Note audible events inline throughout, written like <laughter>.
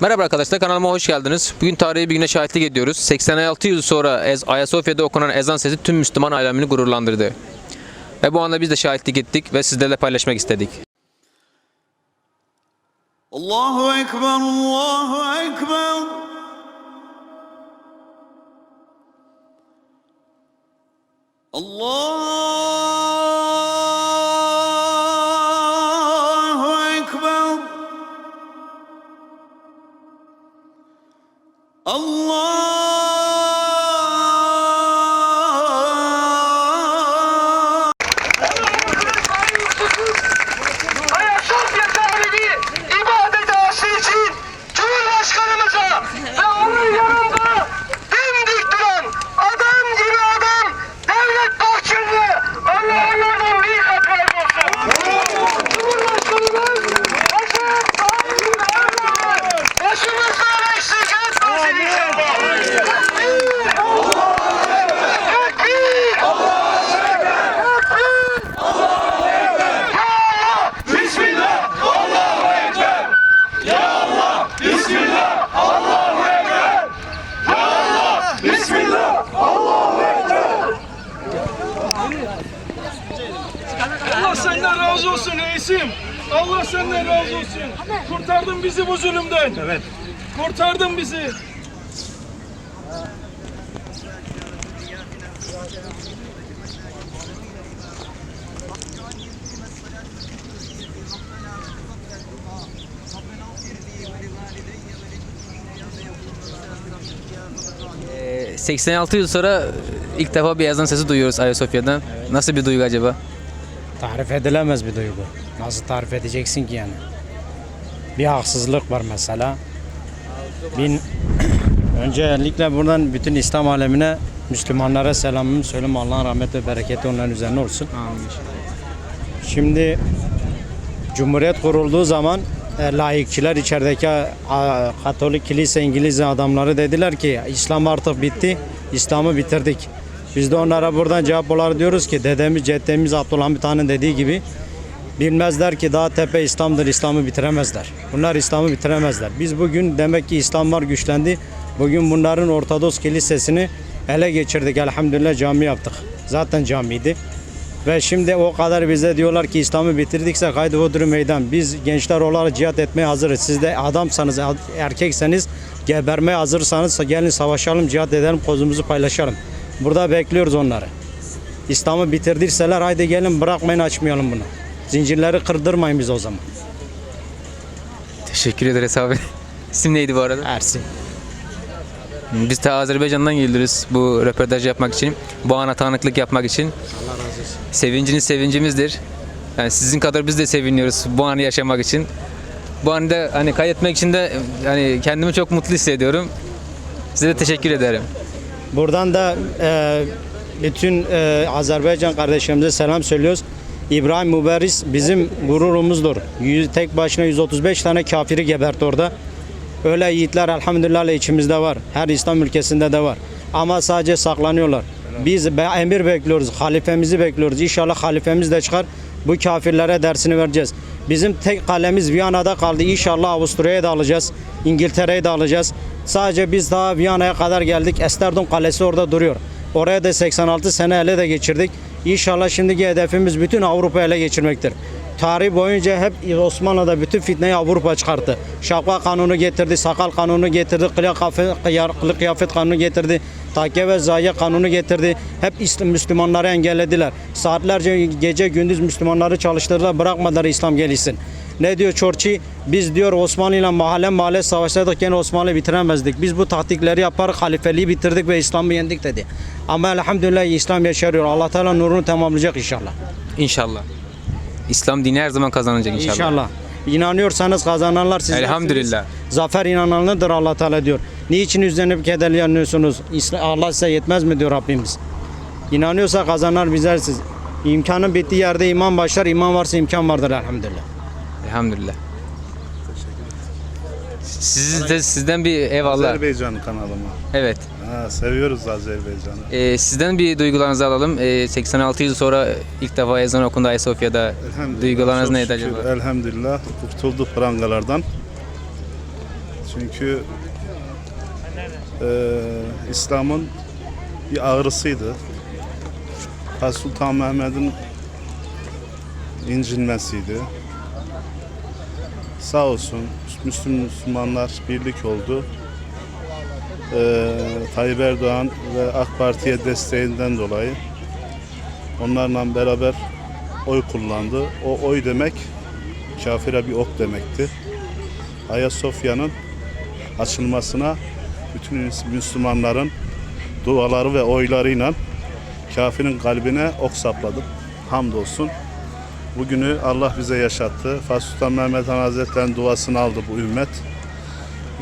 Merhaba arkadaşlar kanalıma hoş geldiniz. Bugün tarihi bir güne şahitlik ediyoruz. 86 yıl sonra Ayasofya'da okunan ezan sesi tüm Müslüman alemini gururlandırdı. Ve bu anda biz de şahitlik ettik ve sizlerle paylaşmak istedik. Allahu Ekber, Allahu Ekber. Allahu Allah bizi bu zulümden. Evet. Kurtardın bizi. Ee, 86 yıl sonra ilk defa bir ezan sesi duyuyoruz Ayasofya'dan. Nasıl bir duygu acaba? Tarif edilemez bir duygu. Nasıl tarif edeceksin ki yani? Bir haksızlık var mesela. Bin <coughs> öncelikle buradan bütün İslam alemine Müslümanlara selamımı söyleyeyim. Allah'ın rahmeti ve bereketi onların üzerine olsun. Şimdi Cumhuriyet kurulduğu zaman e, laikçiler içerideki Katolik kilise İngiliz adamları dediler ki İslam artık bitti. İslam'ı bitirdik. Biz de onlara buradan cevap olarak diyoruz ki dedemiz ceddemiz Abdülhamit Han'ın dediği gibi bilmezler ki daha tepe İslam'dır İslam'ı bitiremezler. Bunlar İslam'ı bitiremezler. Biz bugün demek ki İslamlar güçlendi. Bugün bunların Ortodoks kilisesini ele geçirdik. Elhamdülillah cami yaptık. Zaten camiydi. Ve şimdi o kadar bize diyorlar ki İslam'ı bitirdikse haydi Hodri meydan. Biz gençler olarak cihat etmeye hazırız. Siz de adamsanız, erkekseniz, gebermeye hazırsanız gelin savaşalım, cihat edelim, kozumuzu paylaşalım. Burada bekliyoruz onları. İslam'ı bitirdirseler haydi gelin bırakmayın açmayalım bunu. Zincirleri kırdırmayın biz o zaman. Teşekkür ederiz abi. İsim neydi bu arada? Ersin. Biz de Azerbaycan'dan geliyoruz bu röportaj yapmak için. Bu ana tanıklık yapmak için. Sevinciniz sevincimizdir. Yani sizin kadar biz de seviniyoruz bu anı yaşamak için. Bu anda hani kaydetmek için de hani kendimi çok mutlu hissediyorum. Size de teşekkür ederim. Buradan da e, bütün e, Azerbaycan kardeşlerimize selam söylüyoruz. İbrahim Müberris bizim gururumuzdur. Tek başına 135 tane kafiri gebertti orada. Öyle yiğitler elhamdülillah içimizde var. Her İslam ülkesinde de var. Ama sadece saklanıyorlar. Biz emir bekliyoruz. Halifemizi bekliyoruz. İnşallah halifemiz de çıkar. Bu kafirlere dersini vereceğiz. Bizim tek kalemiz Viyana'da kaldı. İnşallah Avusturya'ya da alacağız. İngiltere'yi de alacağız. Sadece biz daha Viyana'ya kadar geldik. Esterdon Kalesi orada duruyor. Oraya da 86 sene ele de geçirdik. İnşallah şimdiki hedefimiz bütün Avrupa ele geçirmektir. Tarih boyunca hep Osmanlı'da bütün fitneyi Avrupa çıkarttı. Şapka kanunu getirdi, sakal kanunu getirdi, kılık kıyafet, kanunu getirdi, takke ve zayi kanunu getirdi. Hep Müslümanları engellediler. Saatlerce gece gündüz Müslümanları çalıştırdılar, bırakmadılar İslam gelişsin. Ne diyor Çorçi? Biz diyor Osmanlı ile mahalle mahalle savaşsaydık gene Osmanlı bitiremezdik. Biz bu taktikleri yapar halifeliği bitirdik ve İslam'ı yendik dedi. Ama elhamdülillah İslam yaşarıyor. Allah Teala nurunu tamamlayacak inşallah. İnşallah. İslam dini her zaman kazanacak inşallah. İnşallah. İnanıyorsanız kazananlar sizler. Elhamdülillah. Zafer inananlıdır Allah Teala diyor. Niçin üzerine kederleniyorsunuz? Allah size yetmez mi diyor Rabbimiz. İnanıyorsa kazanlar bizlersiz. İmkanın bittiği yerde iman başlar. İman varsa imkan vardır elhamdülillah. Elhamdülillah. Siz de sizden bir eyvallah. Azerbaycan kanalı mı? Evet. Ha, seviyoruz Azerbaycan'ı. Ee, sizden bir duygularınızı alalım. Ee, 86 yıl sonra ilk defa ezan okundu Ayasofya'da. Elhamdülillah, Duygularınız çok neydi şükür, acaba? Elhamdülillah kurtulduk prangalardan. Çünkü e, İslam'ın bir ağrısıydı. Sultan Mehmet'in incinmesiydi. Sağ olsun Müslüm Müslümanlar birlik oldu. Ee, Tayyip Erdoğan ve AK Parti'ye desteğinden dolayı onlarla beraber oy kullandı. O oy demek kafire bir ok demekti. Ayasofya'nın açılmasına bütün Müslümanların duaları ve oylarıyla kafirin kalbine ok sapladı. Hamdolsun. Bugünü Allah bize yaşattı. Fatih Sultan Mehmet Han Hazretleri'nin duasını aldı bu ümmet.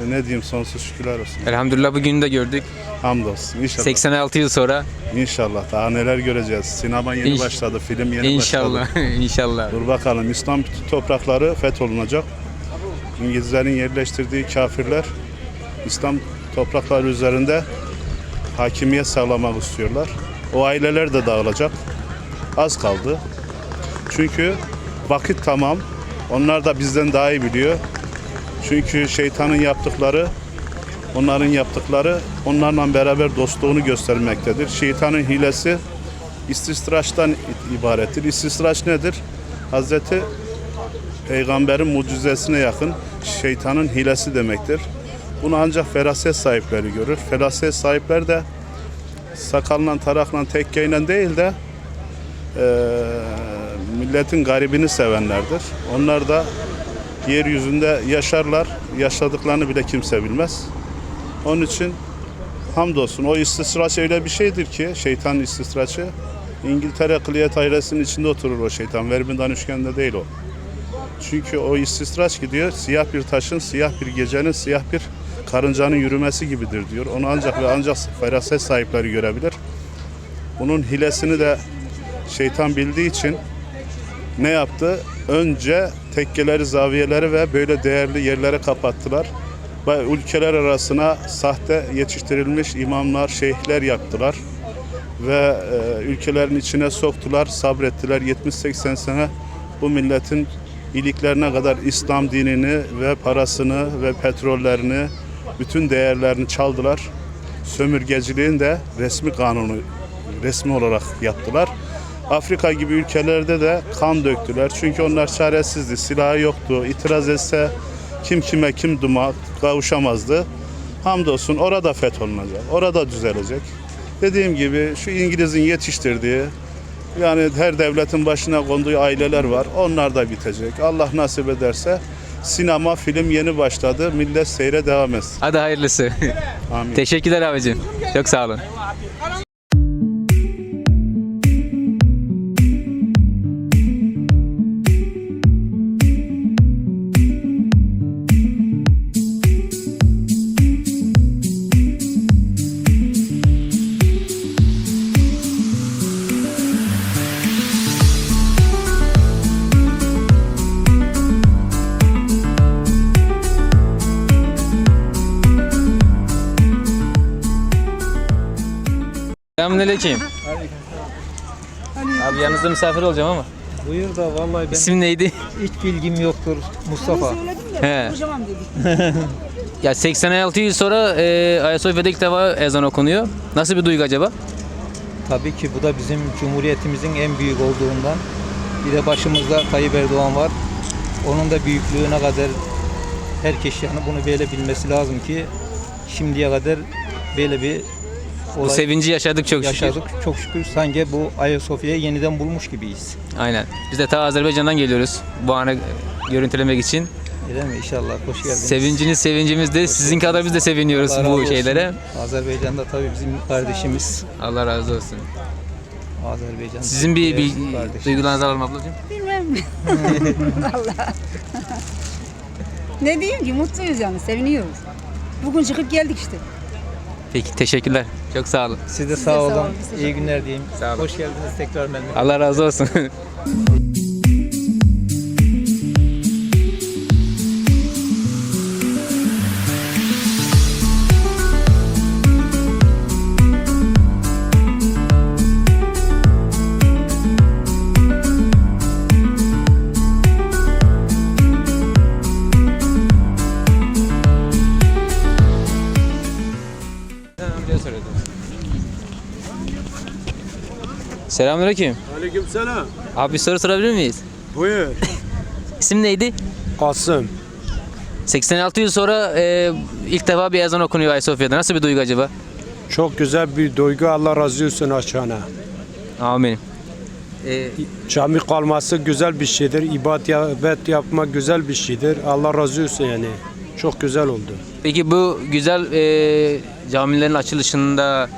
Ve ne diyeyim sonsuz şükürler olsun. Elhamdülillah bugünü de gördük. Hamdolsun. İnşallah. 86 yıl sonra İnşallah. Daha neler göreceğiz. Sinema yeni İnş- başladı. Film yeni inşallah başladı. <laughs> inşallah. Dur bakalım. İslam bütün toprakları fetholunacak. İngilizlerin yerleştirdiği kafirler İslam toprakları üzerinde hakimiyet sağlamak istiyorlar. O aileler de dağılacak. Az kaldı. Çünkü vakit tamam. Onlar da bizden daha iyi biliyor. Çünkü şeytanın yaptıkları, onların yaptıkları onlarla beraber dostluğunu göstermektedir. Şeytanın hilesi istisraçtan ibarettir. İstisraç nedir? Hazreti Peygamberin mucizesine yakın şeytanın hilesi demektir. Bunu ancak feraset sahipleri görür. Feraset sahipler de sakalla, tarakla, tekkeyle değil de eee, milletin garibini sevenlerdir. Onlar da yeryüzünde yaşarlar. Yaşadıklarını bile kimse bilmez. Onun için hamdolsun o istisraç öyle bir şeydir ki şeytan istisraçı İngiltere Kraliyet ailesinin içinde oturur o şeytan. Vermindan üçgende değil o. Çünkü o istisraç gidiyor siyah bir taşın, siyah bir gecenin, siyah bir karıncanın yürümesi gibidir diyor. Onu ancak ve ancak feraset sahipleri görebilir. Bunun hilesini de şeytan bildiği için ne yaptı? Önce tekkeleri, zaviyeleri ve böyle değerli yerlere kapattılar. Ülkeler arasına sahte yetiştirilmiş imamlar, şeyhler yaptılar. Ve e, ülkelerin içine soktular, sabrettiler. 70-80 sene bu milletin iliklerine kadar İslam dinini ve parasını ve petrollerini, bütün değerlerini çaldılar. Sömürgeciliğin de resmi kanunu, resmi olarak yaptılar. Afrika gibi ülkelerde de kan döktüler. Çünkü onlar çaresizdi, silahı yoktu. İtiraz etse kim kime kim duma kavuşamazdı. Hamdolsun orada fetholunacak, orada düzelecek. Dediğim gibi şu İngiliz'in yetiştirdiği, yani her devletin başına konduğu aileler var. Onlar da bitecek. Allah nasip ederse sinema, film yeni başladı. Millet seyre devam etsin. Hadi hayırlısı. Amin. <laughs> Teşekkürler abicim. Çok sağ olun. Selamünaleyküm. Abi yanınızda misafir olacağım ama. Buyur da vallahi ben İsim neydi? hiç bilgim yoktur Mustafa. He. <laughs> ya 86 yıl sonra e, Ayasofya'da ilk defa ezan okunuyor. Nasıl bir duygu acaba? Tabii ki bu da bizim Cumhuriyetimizin en büyük olduğundan. Bir de başımızda Tayyip Erdoğan var. Onun da büyüklüğüne kadar herkes yani bunu böyle bilmesi lazım ki şimdiye kadar böyle bir Bu olay sevinci yaşadık çok şükür. yaşadık. Çok şükür sanki bu Ayasofya'yı yeniden bulmuş gibiyiz. Aynen. Biz de ta Azerbaycan'dan geliyoruz bu anı görüntülemek için. Öyle mi? İnşallah. Hoş geldiniz. Sevinciniz sevincimizdir. Sizin kadar biz de seviniyoruz Allah razı bu olsun. şeylere. Azerbaycan'da tabii bizim kardeşimiz. Allah razı olsun. Azerbaycan. Sizin bir, bir duygularınızı alalım ablacığım. Bilmem. <laughs> Allah. ne diyeyim ki mutluyuz yani seviniyoruz. Bugün çıkıp geldik işte. Peki teşekkürler. Çok sağ olun. Siz de Siz de sağ olun. İyi günler diyeyim. Sağ olun. Hoş geldiniz tekrar memnun Allah razı olsun. diye söyledim. Selamünaleyküm. Aleykümselam. Abi bir soru sorabilir miyiz? Buyur. <laughs> İsim neydi? Kasım. 86 yıl sonra e, ilk defa bir ezan okunuyor Ayasofya'da. Nasıl bir duygu acaba? Çok güzel bir duygu. Allah razı olsun açana. Amin. Ee, Cami kalması güzel bir şeydir. İbadet yapmak güzel bir şeydir. Allah razı olsun yani. Çok güzel oldu. peki bu güzel e, camilerin açılışında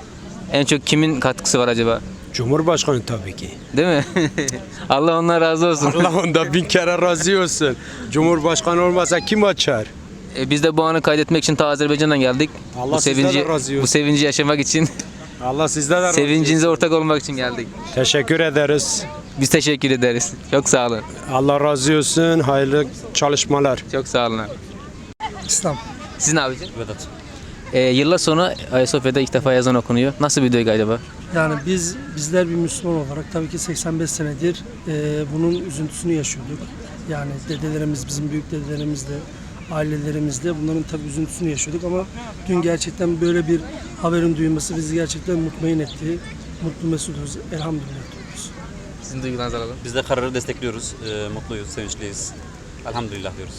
en çok kimin katkısı var acaba? Cumhurbaşkanı tabii ki. Değil mi? <laughs> Allah ondan razı olsun. Allah onda bin kere razı olsun. Cumhurbaşkanı olmasa kim açar? E, biz de bu anı kaydetmek için ta Azerbaycan'dan geldik. Allah bu sevinci razı olsun. bu sevinci yaşamak için, Allah sizden de razı olsun. sevincinize ortak olmak için geldik. Teşekkür ederiz. Biz teşekkür ederiz. Çok sağ olun. Allah razı olsun. Hayırlı çalışmalar. Çok sağ olun abi. İslam. Sizin abicim? Vedat. E, yıllar sonra Ayasofya'da ilk defa ezan okunuyor. Nasıl bir duygu acaba? Yani biz bizler bir Müslüman olarak tabii ki 85 senedir e, bunun üzüntüsünü yaşıyorduk. Yani dedelerimiz, bizim büyük dedelerimiz de, ailelerimiz de bunların tabii üzüntüsünü yaşıyorduk ama dün gerçekten böyle bir haberin duyulması bizi gerçekten mutmain etti. Mutlu mesutuz. Elhamdülillah diyoruz. Sizin duygularınızı alalım. Biz de kararı destekliyoruz. Ee, mutluyuz, sevinçliyiz. Elhamdülillah diyoruz.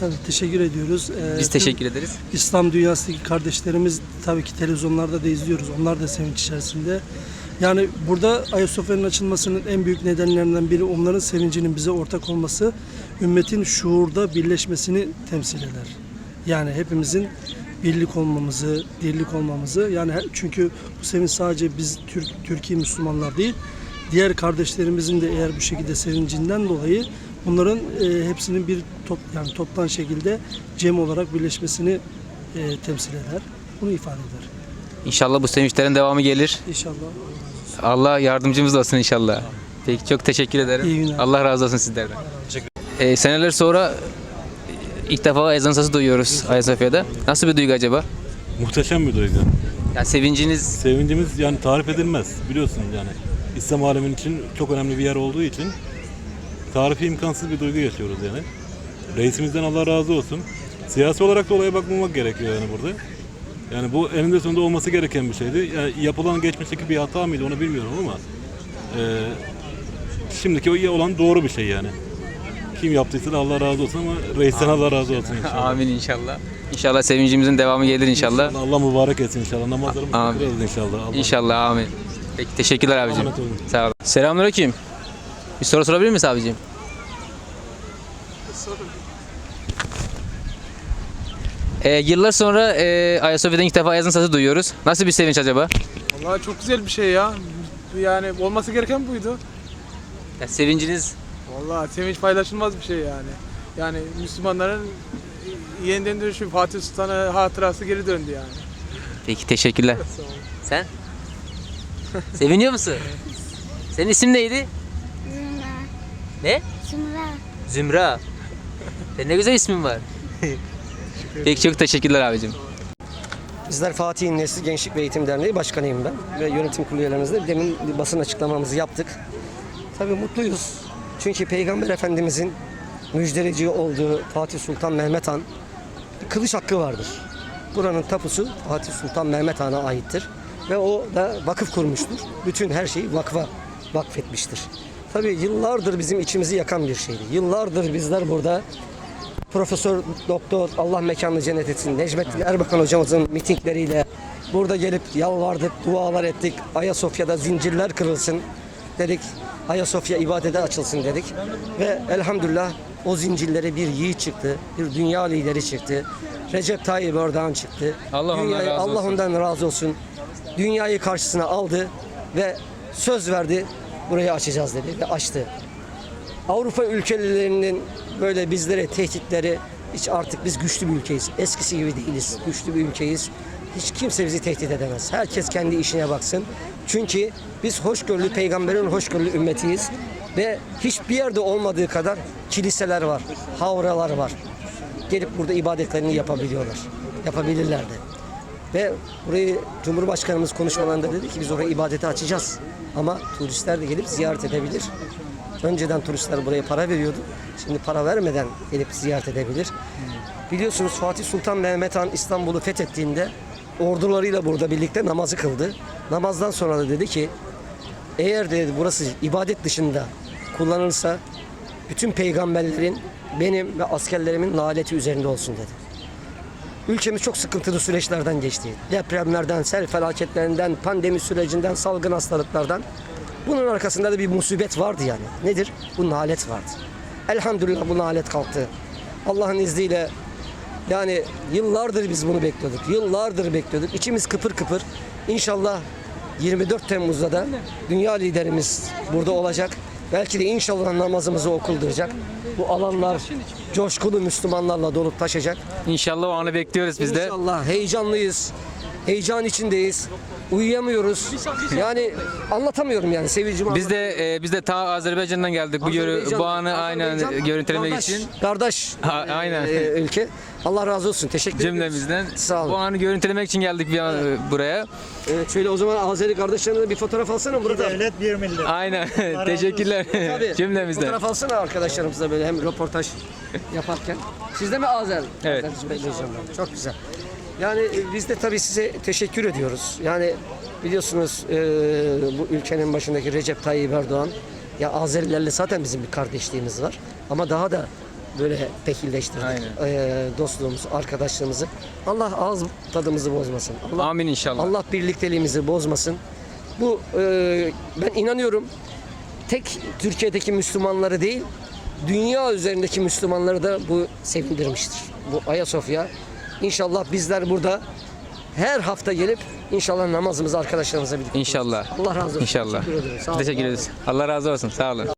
Tabii teşekkür ediyoruz. E, Biz teşekkür ederiz. İslam dünyasındaki kardeşlerimiz tabii ki televizyonlarda da izliyoruz. Onlar da sevinç içerisinde. Yani burada Ayasofya'nın açılmasının en büyük nedenlerinden biri onların sevincinin bize ortak olması, ümmetin şuurda birleşmesini temsil eder. Yani hepimizin birlik olmamızı, dirlik olmamızı yani çünkü bu sevinç sadece biz Türk Türkiye Müslümanlar değil, diğer kardeşlerimizin de eğer bu şekilde sevincinden dolayı bunların e, hepsinin bir top yani toptan şekilde cem olarak birleşmesini e, temsil eder. Bunu ifade eder. İnşallah bu sevinçlerin devamı gelir. İnşallah. Allah yardımcımız olsun inşallah. Peki çok teşekkür ederim. İyi günler. Allah razı olsun sizlerden. Ee, seneler sonra ilk defa ezan sesi duyuyoruz Ayasofya'da. Nasıl bir duygu acaba? Muhteşem bir duygu. Yani sevinciniz Sevincimiz yani tarif edilmez biliyorsun yani. İslam aleminin için çok önemli bir yer olduğu için tarifi imkansız bir duygu yaşıyoruz yani. Reisimizden Allah razı olsun. Siyasi olarak da olaya bakmamak gerekiyor yani burada. Yani bu eninde sonunda olması gereken bir şeydi. Yani yapılan geçmişteki bir hata mıydı onu bilmiyorum ama e, şimdiki o iyi olan doğru bir şey yani. Kim yaptıysa da Allah razı olsun ama reisten Allah razı olsun inşallah. amin inşallah. İnşallah sevincimizin devamı gelir inşallah. Allah mübarek etsin inşallah. Namazlarımızı kılırız inşallah. Allah İnşallah amin. Peki teşekkürler abicim. Sağ olun. Selamünaleyküm. Bir soru sorabilir miyiz abicim? Ee, yıllar sonra e, Ayasofya'dan ilk defa ezan sesi duyuyoruz. Nasıl bir sevinç acaba? Vallahi çok güzel bir şey ya. Yani olması gereken buydu. Ya sevinciniz Vallahi sevinç paylaşılmaz bir şey yani. Yani Müslümanların yeniden dönüşü Fatih Sultan'a hatırası geri döndü yani. Peki teşekkürler. <laughs> Sen? Seviniyor musun? <laughs> Senin isim neydi? Zümra. Ne? Zümra. Zümra. Senin ne güzel ismin var. Peki çok teşekkürler abicim. Bizler Fatih'in Nesli Gençlik ve Eğitim Derneği Başkanıyım ben ve yönetim kurulu üyelerimizle demin bir basın açıklamamızı yaptık. Tabii mutluyuz. Çünkü Peygamber Efendimizin müjdeleci olduğu Fatih Sultan Mehmet Han bir kılıç hakkı vardır. Buranın tapusu Fatih Sultan Mehmet Han'a aittir. Ve o da vakıf kurmuştur. Bütün her şeyi vakfa vakfetmiştir. Tabii yıllardır bizim içimizi yakan bir şeydi. Yıllardır bizler burada Profesör Doktor Allah mekanını cennet etsin Necmettin Erbakan hocamızın mitingleriyle burada gelip yalvardık, dualar ettik. Ayasofya'da zincirler kırılsın dedik. Ayasofya ibadete açılsın dedik. Ve elhamdülillah o zincirlere bir yiğit çıktı. Bir dünya lideri çıktı. Recep Tayyip Erdoğan çıktı. Allah Dünyayı- Allah ondan razı olsun. Dünyayı karşısına aldı ve söz verdi. Burayı açacağız dedi ve açtı. Avrupa ülkelerinin böyle bizlere tehditleri hiç artık biz güçlü bir ülkeyiz. Eskisi gibi değiliz. Güçlü bir ülkeyiz. Hiç kimse bizi tehdit edemez. Herkes kendi işine baksın. Çünkü biz hoşgörülü peygamberin hoşgörülü ümmetiyiz. Ve hiçbir yerde olmadığı kadar kiliseler var, havralar var. Gelip burada ibadetlerini yapabiliyorlar. Yapabilirler de. Ve burayı Cumhurbaşkanımız konuşmalarında dedi ki biz orayı ibadete açacağız. Ama turistler de gelip ziyaret edebilir. Önceden turistler buraya para veriyordu. Şimdi para vermeden gelip ziyaret edebilir. Biliyorsunuz Fatih Sultan Mehmet Han İstanbul'u fethettiğinde ordularıyla burada birlikte namazı kıldı. Namazdan sonra da dedi ki eğer dedi burası ibadet dışında kullanılırsa bütün peygamberlerin benim ve askerlerimin laneti üzerinde olsun dedi. Ülkemiz çok sıkıntılı süreçlerden geçti. Depremlerden, sel felaketlerinden, pandemi sürecinden, salgın hastalıklardan. Bunun arkasında da bir musibet vardı yani. Nedir? Bu nalet vardı. Elhamdülillah bu nalet kalktı. Allah'ın izniyle yani yıllardır biz bunu bekliyorduk. Yıllardır bekliyorduk. İçimiz kıpır kıpır. İnşallah 24 Temmuz'da da dünya liderimiz burada olacak. Belki de inşallah namazımızı okulduracak. Bu alanlar coşkulu Müslümanlarla dolup taşacak. İnşallah o anı bekliyoruz biz de. İnşallah heyecanlıyız. Heyecan içindeyiz. Uyuyamıyoruz. Yani anlatamıyorum yani sevincimi. Biz de e, biz de ta Azerbaycan'dan geldik bu görü, Azerbaycan- bu anı aynen Azerbaycan görüntülemek kardeş- için. Kardeş Ha, aynen. e, ülke. Allah razı olsun. Teşekkür ederim. Cümlemizden. Sağ olun. Bu anı görüntülemek için geldik bir an, e, buraya. Evet, şöyle o zaman Azeri kardeşlerine de bir fotoğraf alsana burada. Devlet bir millet. Aynen. Teşekkürler. Tabii. Cümlemizden. Fotoğraf alsana arkadaşlarımızla böyle hem röportaj yaparken. Siz de mi Azer? Evet. Azerbaycan'dan. Çok güzel. Yani e, biz de tabii size teşekkür ediyoruz. Yani biliyorsunuz e, bu ülkenin başındaki Recep Tayyip Erdoğan ya Azerilerle zaten bizim bir kardeşliğimiz var. Ama daha da böyle tekilleştirdik Aynen. e, dostluğumuzu, arkadaşlığımızı. Allah ağız tadımızı bozmasın. Allah, Amin inşallah. Allah birlikteliğimizi bozmasın. Bu e, ben inanıyorum tek Türkiye'deki Müslümanları değil, dünya üzerindeki Müslümanları da bu sevindirmiştir. Bu Ayasofya. İnşallah bizler burada her hafta gelip inşallah namazımızı arkadaşlarımıza birlikte İnşallah. Allah razı olsun. İnşallah. Teşekkür ederim. Sağ olun. Teşekkür ederiz. Allah razı olsun. Sağ olun.